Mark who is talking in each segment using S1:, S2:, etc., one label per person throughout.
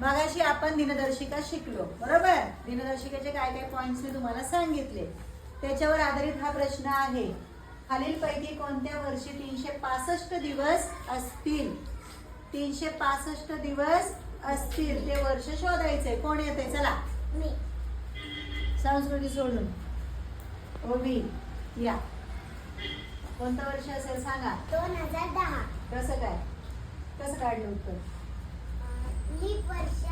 S1: मागाशी आपण दिनदर्शिका शिकलो बरोबर? दिनदर्शिकेचे काय काय पॉइंट्स मी तुम्हाला सांगितले. त्याच्यावर आधारित हा प्रश्न आहे. खालीलपैकी कोणत्या वर्षी तीनशे पासष्ट दिवस असतील? तीनशे पासष्ट दिवस असतील. ते वर्ष शोधायचे. कोण येते? चला. संस्कृती सोडून. ओवी या. कोणतं वर्ष असेल सांगा.
S2: दोन हजार दहा.
S1: कसं काय? कसं काढलं उत्तर
S2: लीप वर्ष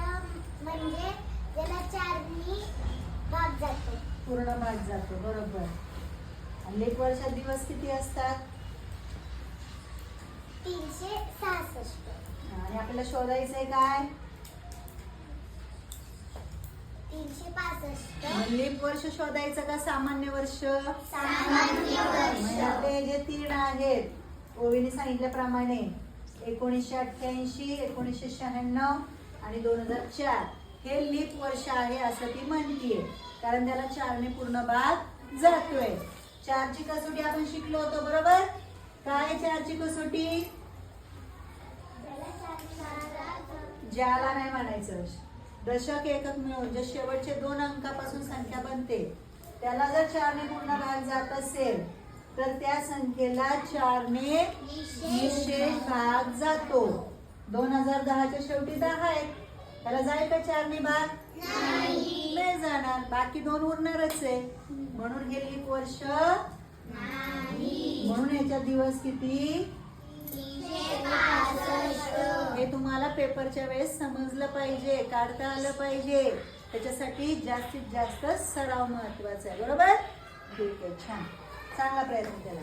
S2: म्हणजे त्याला चारनी भाग जातो
S1: पूर्ण भाग जातो बरोबर. आणि लेप वर्षात दिवस किती असतात?
S2: तीनशे सहासष्ट.
S1: आणि आपल्याला शोधायचंय काय?
S2: तीनशे पासष्ट.
S1: लीप वर्ष शोधायचं का सामान्य वर्ष?
S2: सामान्य
S1: म्हणजे आपले जे तीन आहेत ओवीने सांगितल्याप्रमाणे एकोणीसशे अठ्ठ्याऐंशी एकोणीसशे शहाण्णव आणि दोन हजार चार. हे लीप वर्ष आहे असं ती म्हणतीये. कारण त्याला चारने पूर्ण भाग जातोय. चारची कसोटी आपण शिकलो होतो बरोबर? काय चारची कसोटी? ज्याला नाही म्हणायचं. दशक एकक मिळून जे शेवटचे दोन अंकापासून संख्या बनते त्याला जर चारने पूर्ण भाग जात असेल तर त्या संख्येला चारने भाग जातो. दोन हजार दहाच्या शेवटी दहा आहेत. त्याला जाईल का चारने भाग नाही. जाणार. बाकी दोन उरणारच आहे. म्हणून हे लीप वर्ष. म्हणून याच्यात दिवस किती? हे तुम्हाला पेपरच्या वेळेस समजलं पाहिजे काढता आलं पाहिजे. त्याच्यासाठी जास्तीत जास्त सराव महत्त्वाचा आहे. बरोबर? ठीक आहे छान. चांगला प्रयत्न केला.